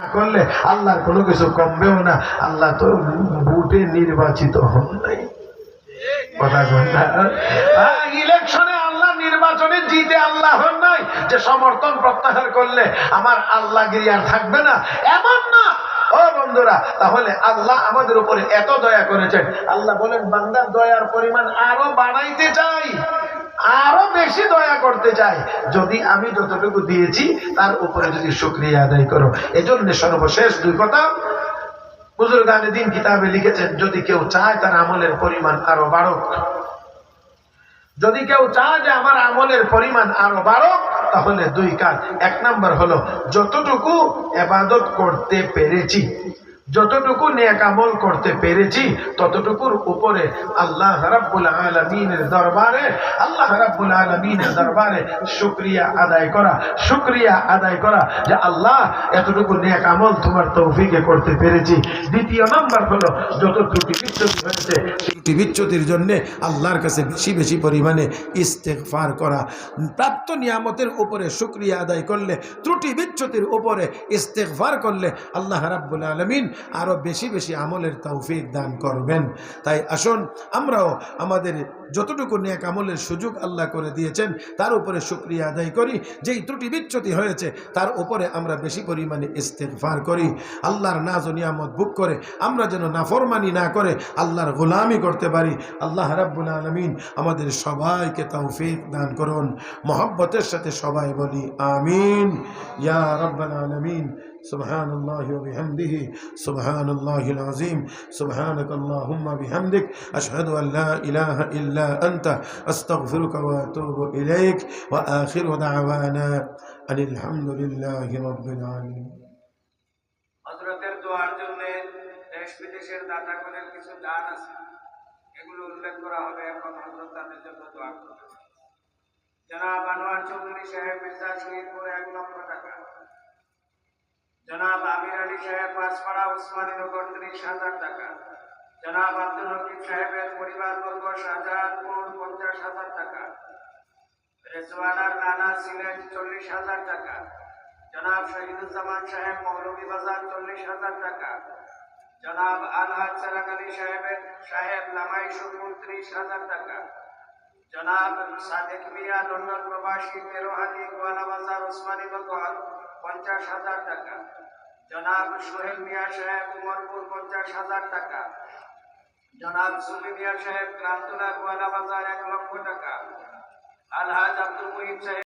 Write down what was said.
করলে আল্লাহর কোনো কিছু কমবেও না, আল্লাহ তো ভোটে নির্বাচিত হন নাই। আল্লাহ আল্লাহ আল্লাহ আল্লাহ আমাদের উপরে এত দয়া করেছেন। আল্লাহ বলেন, বান্দার দয়ার পরিমাণ আরও বাড়াইতে চাই। আরও বেশি দয়া করতে চাই। যদি আমি যতটুকু দিয়েছি, তার উপরে যদি শুক্রিয়া আদায় করো। এজন্য সর্বশেষ দুই কথা বুজুর্গানে দিন কিতাবে লিখেছেন, যদি কেউ চায় তার আমলের পরিমাণ আরও বাড়ক। যদি কেউ চায় যে আমার আমলের পরিমাণ আরও বাড়ক, তাহলে দুই কাজ। এক নাম্বার হলো, যতটুকু এবাদত করতে পেরেছি যতটুকু নেক আমল করতে পেরেছি, ততটুকুর উপরে আল্লাহ রাব্বুল আলামিনের দরবারে, আল্লাহ রাব্বুল আলামিনের দরবারে শুকরিয়া আদায় করা, শুকরিয়া আদায় করা যে আল্লাহ এতটুকু নেক আমল তোমার তৌফিকে করতে পেরেছি। দ্বিতীয় নাম্বার হলো, যত ত্রুটি বিচ্যুতি হয়েছে ত্রুটি বিচ্যুতির জন্য আল্লাহর কাছে বেশি বেশি পরিমাণে ইস্তেগফার করা। প্রাপ্ত নিয়ামতের উপরে শুকরিয়া আদায় করলে, ত্রুটি বিচ্যুতির উপরে ইস্তেগফার করলে আল্লাহ রাব্বুল আলামিন আরও বেশি বেশি আমলের তৌফিক দান করবেন। তাই আসুন, আমরাও আমাদের যতটুকু নেক আমলের সুযোগ আল্লাহ করে দিয়েছেন, তার উপরে শুক্রিয়া আদায় করি। যেই ত্রুটি বিচ্যুতি হয়েছে, তার উপরে আমরা বেশি পরিমাণে ইস্তেগফার করি। আল্লাহর নাজ ও নিয়ামত বুক করে, আমরা যেন নাফরমানি না করে আল্লাহর গোলামি করতে পারি। আল্লাহ রাব্বুল আলমিন আমাদের সবাইকে তৌফিক দান করুন। মহব্বতের সাথে সবাই বলি, আমিন। ইয়া রব্বাল আলমিন سبحان الله وبحمده سبحان الله العظيم سبحانك اللهم بحمدك أشهد أن لا إله إلا أنت أستغفرك وأتوب إليك وآخر دعوانا أن الحمد لله رب العالمين হজরতের দোয়ার জন্য দেশ বিদেশের দাতাগণের কিছু দান আছে এগুলো উল্লেখ করা হবে এখন হজরত তাদের জন্য দোয়া করবে জনাব আনোয়ার চৌধুরী সাহেব মির্জা শহীদপুর এক লক্ষ টাকা জনাব আমির আলী সাহেব, পাঁচপাড়া উসমানীনগর ত্রিশ হাজার টাকা। জনাব আব্দুল হকিম সাহেবের পরিবারবর্গ শাহজাহানপুর পঞ্চাশ হাজার টাকা। রেজওয়ানার নানা সিলেট চল্লিশ হাজার টাকা। জনাব শহীদুজ্জামান সাহেব মৌলভী বাজার চল্লিশ হাজার টাকা। জনাব আলহাজ সারাক আলী সাহেবের সাহেব লামাই সুপুর ত্রিশ হাজার টাকা। জনাব সাদেক মিয়া লন্ডন প্রবাসী তেরোহালি গোয়ালা বাজার ওসমানী নগর, পঞ্চাশ হাজার টাকা। জনাব সোহেল মিয়া সাহেব উমরপুর, পঞ্চাশ হাজার টাকা। জনাব সুমি মিয়া সাহেব ক্রান্তলা গোয়ালা বাজার এক লক্ষ টাকা। আলহাজ আব্দুল মুহিত সাহেব